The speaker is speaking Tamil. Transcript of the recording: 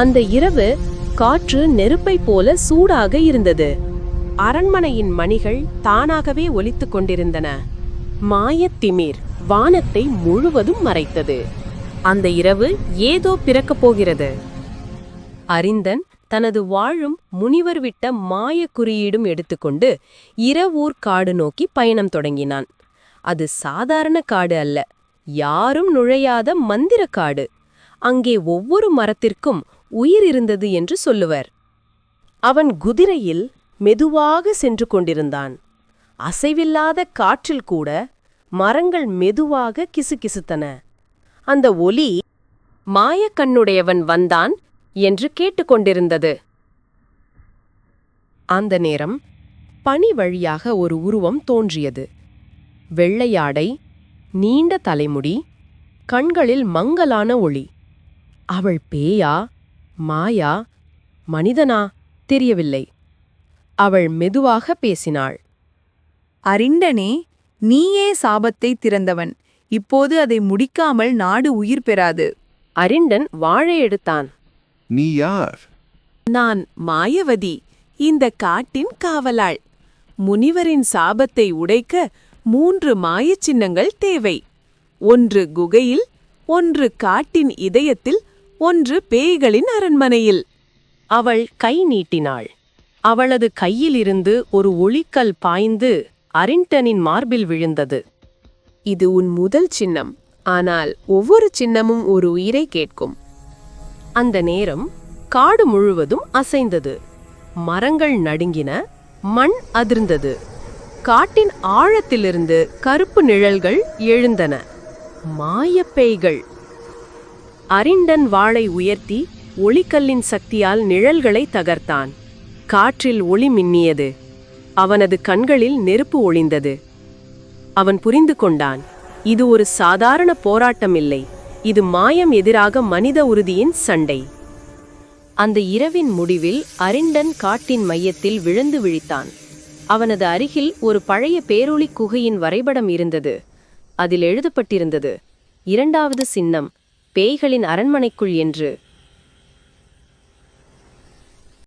அந்த இரவு காற்று நெருப்பை போல சூடாக இருந்தது. அரண்மனையின் மணிகள் தானாகவே ஒலித்துக் கொண்டிருந்தன. மாயத்திமிர் வானத்தை முழுவதும் மறைத்தது. அந்த இரவு ஏதோ பிறக்கப் போகிறது. அறிந்தன் தனது வாழும் முனிவர் விட்ட மாய குறியீடும் எடுத்துக்கொண்டு இரவூர் காடு நோக்கி பயணம் தொடங்கினான். அது சாதாரண காடு அல்ல யாரும் நுழையாத மந்திர காடு. அங்கே ஒவ்வொரு மரத்திற்கும் உயிர் இருந்தது என்று சொல்லுவர். அவன் குதிரையில் மெதுவாக சென்று கொண்டிருந்தான். அசைவில்லாத காற்றில் கூட மரங்கள் மெதுவாக கிசுகிசுத்தன. அந்த ஒலி மாயக்கண்ணுடையவன் வந்தான் என்று கேட்டுக்கொண்டிருந்தது அந்த நேரம் பனி வழியாக ஒரு உருவம் தோன்றியது. வெள்ளையாடை நீண்ட தலைமுடி கண்களில் மங்கலான ஒளி. அவள் பேயா? மாயா மனிதனா? தெரியவில்லை. அவள் மெதுவாக பேசினாள். அறிண்டனே நீயே சாபத்தை திறந்தவன். இப்போது அதை முடிக்காமல் நாடு உயிர் பெறாது. அரிண்டன் வாழை எடுத்தான். நீ யார்? நான் மாயவதி இந்த காட்டின் காவலாள். முனிவரின் சாபத்தை உடைக்க மூன்று மாயச் சின்னங்கள் தேவை. ஒன்று குகையில் ஒன்று காட்டின் இதயத்தில் ஒன்று பேய்களின் அரண்மனையில். அவள் கை நீட்டினாள். அவளது கையிலிருந்து ஒரு ஒளிக்கல் பாய்ந்து அரிண்டனின் மார்பில் விழுந்தது. இது உன் முதல் சின்னம். ஆனால் ஒவ்வொரு சின்னமும் ஒரு உயிரை கேட்கும். அந்த நேரம் காடு முழுவதும் அசைந்தது. மரங்கள் நடுங்கின மண் அதிர்ந்தது. காட்டின் ஆழத்திலிருந்து கருப்பு நிழல்கள் எழுந்தன. மாயப்பேய்கள். அரிண்டன் வாளை உயர்த்தி ஒளிக்கல்லின் சக்தியால் நிழல்களை தகர்த்தான். காற்றில் ஒளி மின்னியது. அவனது கண்களில் நெருப்பு ஒளிந்தது. அவன் புரிந்து கொண்டான். இது ஒரு சாதாரண போராட்டம் இல்லை இது மாயம் எதிராக மனித உறுதியின் சண்டை. அந்த இரவின் முடிவில் அரிண்டன் காட்டின் மையத்தில் விழுந்து விழித்தான். அவனது அருகில் ஒரு பழைய பேரொளி குகையின் வரைபடம் இருந்தது. அதில் எழுதப்பட்டிருந்தது. இரண்டாவது சின்னம். பேய்களின் அரண்மனைக்குள் என்று